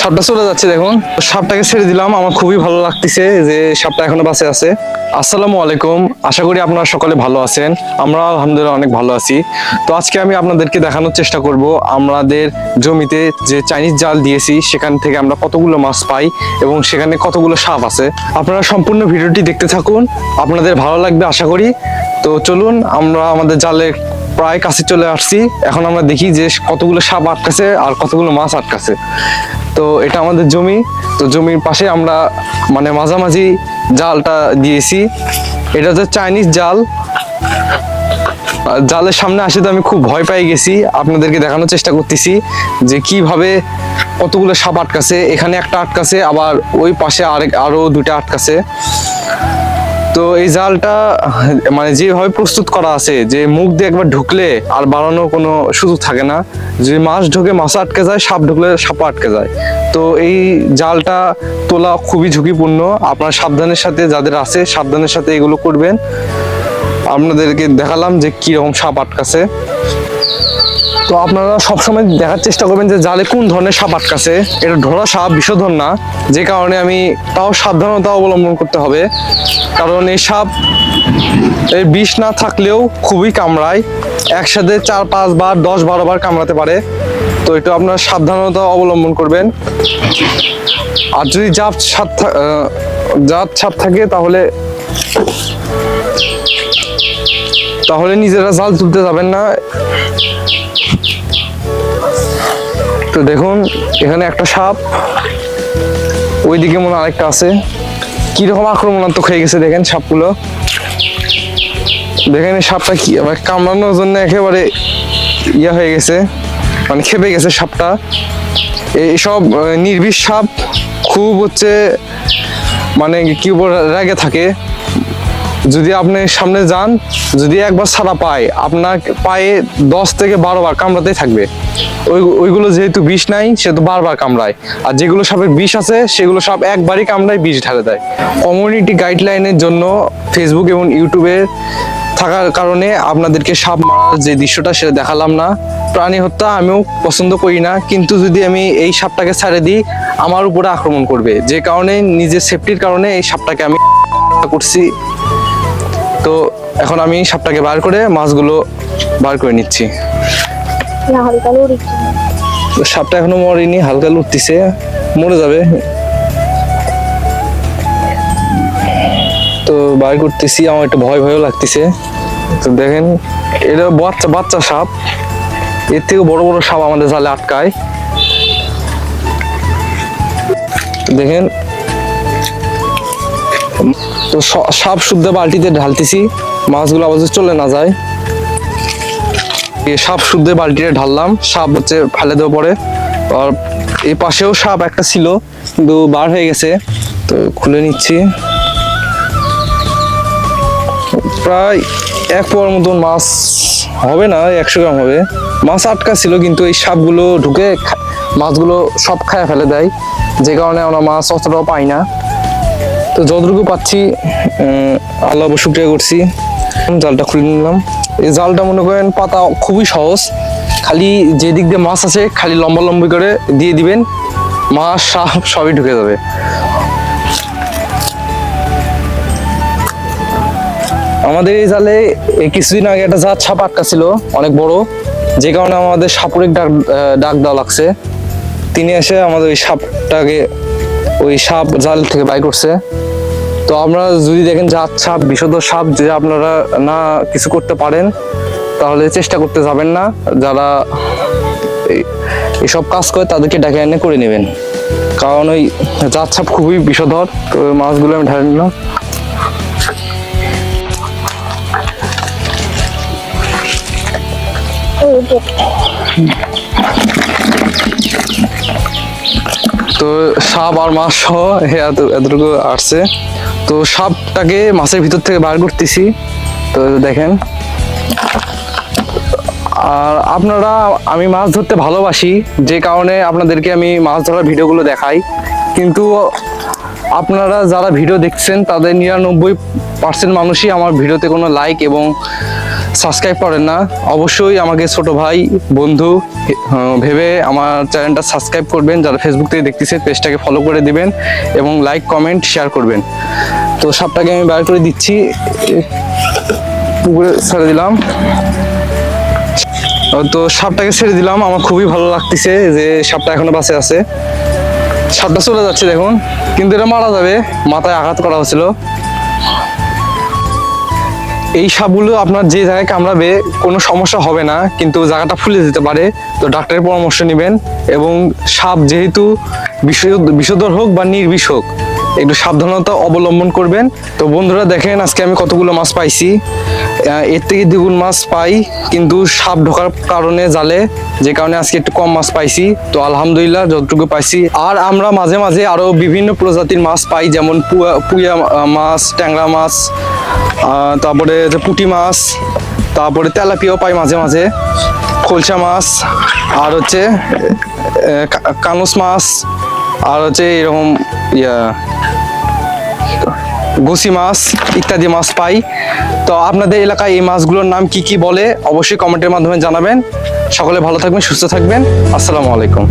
সাপটা চলে যাচ্ছে দেখুন। সাপটাকে ছেড়ে দিলাম, আমার খুবই ভালো লাগতেছে যে সাপটা এখনও বাঁচে আছে। আসসালামু আলাইকুম, আশা করি আপনারা সকলে ভালো আছেন। আমরা আলহামদুলিল্লাহ অনেক ভালো আছি। তো আজকে আমি আপনাদেরকে দেখানোর চেষ্টা করব আমাদের জমিতে যে চাইনিজ জাল দিয়েছি, সেখান থেকে আমরা কতগুলো মাছ পাই এবং সেখানে কতগুলো সাপ আছে। আপনারা সম্পূর্ণ ভিডিওটি দেখতে থাকুন, আপনাদের ভালো লাগবে আশা করি। তো চলুন, আমরা আমাদের জালে প্রায় কাছে চলে আসছি। এখন আমরা দেখি যে কতগুলো সাপ আটকাছে আর কতগুলো মাছ আটকাছে। তো এটা আমাদের জমি। তো জমির পাশে আমরা মানে মাঝামাঝি জালটা দিয়েছি। এটা হচ্ছে চাইনিজ জাল। জালের সামনে আসে তো আমি খুব ভয় পেয়ে গেছি। আপনাদেরকে দেখানোর চেষ্টা করতেছি যে কীভাবে কতগুলো সাপ আটকাছে। এখানে একটা আটকাছে, আবার ওই পাশে আরেক আরও দুইটা আটকাছে। তো এই জালটা মানে যেভাবে প্রস্তুত করা আছে, যে মুখ দিয়ে একবার ঢুকলে আর বাড়ানোর কোনো সুযোগ থাকে না। যদি মাছ ঢুকে মাছ আটকে যায়, সাপ ঢুকলে সাপ আটকে যায়। তো এই জালটা তোলা খুবই ঝুঁকিপূর্ণ। আপনার সাবধানের সাথে যাদের আছে, সাবধানের সাথে এগুলো করবেন। আপনাদেরকে দেখালাম যে কীরকম সাপ আটকাছে। তো আপনারা সবসময় দেখার চেষ্টা করবেন যে জালে কোন ধরনের সাপ আটকাছে। এটা ধরা সাপ, বিষধর না। যে কারণে আমি তাও সাবধানতা অবলম্বন করতে হবে। কারণ এই সাপ, এর বিষ না থাকলেও খুবই কামড়ায়। একসাথে চার, পাঁচ বার, দশ, বারো বার কামড়াতে পারে। তো একটু আপনারা সাবধানতা অবলম্বন করবেন। আর যদি জাত সাপ জাত সাপ থাকে তাহলে তাহলে নিজেরা জাল তুলতে যাবেন না। তো দেখুন, এখানে একটা সাপ। ওইদিকে মনে আরেকটা আছে। কীরকম আক্রমণাত্মক হয়ে গেছে দেখেন সাপগুলো। দেখেন এই সাপটা কি, আবার কামড়ানোর জন্য একেবারে ইয়া হয়ে গেছে। মানে খেপে গেছে সাপটা। এই- এইসব নির্বিষ সাপ খুব হচ্ছে মানে কি রেগে থাকে। যদি আপনি সামনে যান, যদি একবার ছাড়া পায়, আপনার পায়ে দশ থেকে বারো বার কামড়াতেই থাকবে। ওই, ওইগুলো যেহেতু বিষ নাই সে তো বারবার কামড়ায়। আর যেগুলো সাপের বিষ আছে, সেগুলো সাপ একবারই কামড়ায় বিষ ঢালে দেয়। কমিউনিটি গাইডলাইনের জন্য ফেসবুক এবং ইউটিউবে থাকার কারণে আপনাদেরকে সাপ মারার যে দৃশ্যটা, সেটা দেখালাম না। প্রাণী হত্যা আমিও পছন্দ করি না, কিন্তু যদি আমি এই সাপটাকে ছাড়ে দিই, আমার উপরে আক্রমণ করবে। যে কারণে, নিজের সেফটির কারণে এই সাপটাকে আমি করছি। তো এখন আমি সাপটাকে বার করে মাছগুলো বার করে নিচ্ছি। সাপটা এখনও মরেনি হালকা লুটতিছে মরে যাবে। তো বার করতেছি আমার একটু ভয় ভয়ও লাগতেছে। তো দেখেন এটা বাচ্চা বাচ্চা সাপ। এর থেকে বড় বড় সাপ আমাদের জালে আটকায়। দেখেন তো স- সাপ শুদ্ধ বালতিতে ঢালতেছি। মাছগুলো আবার চলে না যায়। সাপ শুদ্ধ বালতিতে ঢাললাম। সাপ হচ্ছে ফেলে দেওয়া পরে। আর এই পাশেও সাপ একটা ছিল, কিন্তু বার হয়ে গেছে। তো খুলে নিচ্ছি। প্রায় এক পোয়ার মতন মাছ হবে না, একশো গ্রাম হবে। মাছ আটকা ছিল, কিন্তু এই সাপগুলো ঢুকে মাছগুলো সব খায় ফেলে দেয়। যে কারণে আমরা মাছ অতটাও পাই না। তো যতটুকু পাচ্ছি আল্লাহ শুক্রিয়া করছি। জালটা খুলে নিলাম। এই জালটা মনে করেন পাতা খুবই সহজ। খালি যে দিক দিয়ে মাছ আছে, খালি লম্বা লম্বি করে দিয়ে দিবেন, মাছ সাপ সবই ঢুকে যাবে। আমাদের এই জালে কিছুদিন আগে একটা জাত সাপ আটকা ছিল অনেক বড়। যে কারণে আমাদের সাপুরের ডাক ডাক দেওয়া লাগছে। তিনি এসে আমাদের ওই সাপটাকে, ওই সাপ জাল থেকে বাই করছে। তো আমরা যদি দেখেন জাত সাপ বিশুদ্ধ সাপ যদি আপনারা না কিছু করতে পারেন, তাহলে চেষ্টা করতে যাবেন না। যারা এইসব কাজ করে তাদেরকে ডেকে এনে করে নেবেন। কারণ ওই জাত সাপ খুবই বিষধর, তো ওই মাছগুলো আমি ঢালে নিলাম। তো সাপ আর মাছ সহ এত- এতটুকু আসছে। তো সাপটাকে মাছের ভিতর থেকে বার করতেছি। তো দেখেন। আর আপনারা, আমি মাছ ধরতে ভালোবাসি, যে কারণে আপনাদেরকে আমি মাছ ধরার ভিডিওগুলো দেখাই। কিন্তু আপনারা যারা ভিডিও দেখছেন, তাদের নিরানব্বই পার্সেন্ট মানুষই আমার ভিডিওতে কোনো লাইক এবং সাবস্ক্রাইব করেন না, অবশ্যই আমাকে ছোট ভাই, বন্ধু ভেবে আমার চ্যানেলটা সাবস্ক্রাইব করবেন, যারা ফেসবুক থেকে দেখতেছে, পেজটাকে ফলো করে দিবেন এবং লাইক কমেন্ট শেয়ার করবেন। তো সাপটাকে আমি বার করে দিচ্ছি। পুকুরে ছেড়ে দিলাম। তো সাপটাকে ছেড়ে দিলাম। আমার খুবই ভালো লাগতেছে যে সাপটা এখনও বাঁচে আছে। সাপটা চলে যাচ্ছে দেখুন। কিন্তু এটা মারা যাবে। মাথায় আঘাত করা হয়েছিল এই সাপগুলো আপনার যে জায়গায় কামড়াবে, কোনো সমস্যা হবে না, কিন্তু জায়গাটা ফুলে যেতে পারে। তো ডাক্তারের পরামর্শ নেবেন এবং সাপ যেহেতু বিষধর হোক বা নির্বিষ হোক একটু সাবধানতা অবলম্বন করবেন। তো বন্ধুরা দেখেন, আজকে আমি কতগুলো মাছ পাইছি। এর থেকে দ্বিগুণ মাছ পাই, কিন্তু সাপ ঢোকার কারণে জালে, যে কারণে আজকে একটু কম মাছ পাইছি। তো আলহামদুলিল্লাহ, যতটুকু পাইছি। আর আমরা মাঝে মাঝে আরও বিভিন্ন প্রজাতির মাছ পাই, যেমন পুয়া মাছ, ট্যাংরা মাছ তারপরে যে পুঁটি মাছ, তারপরে তেলাপিয়াও পাই মাঝে মাঝে, খলসা মাছ, আর হচ্ছে কানুস মাছ, আর হচ্ছে এরকম, ইয়া গুসি মাছ, ইত্যাদি মাছ পাই। তো আপনাদের এলাকায় এই মাছগুলোর নাম কি কি বলে অবশ্যই কমেন্টের মাধ্যমে জানাবেন। সকলে ভালো থাকবেন, সুস্থ থাকবেন। আসসালামু আলাইকুম।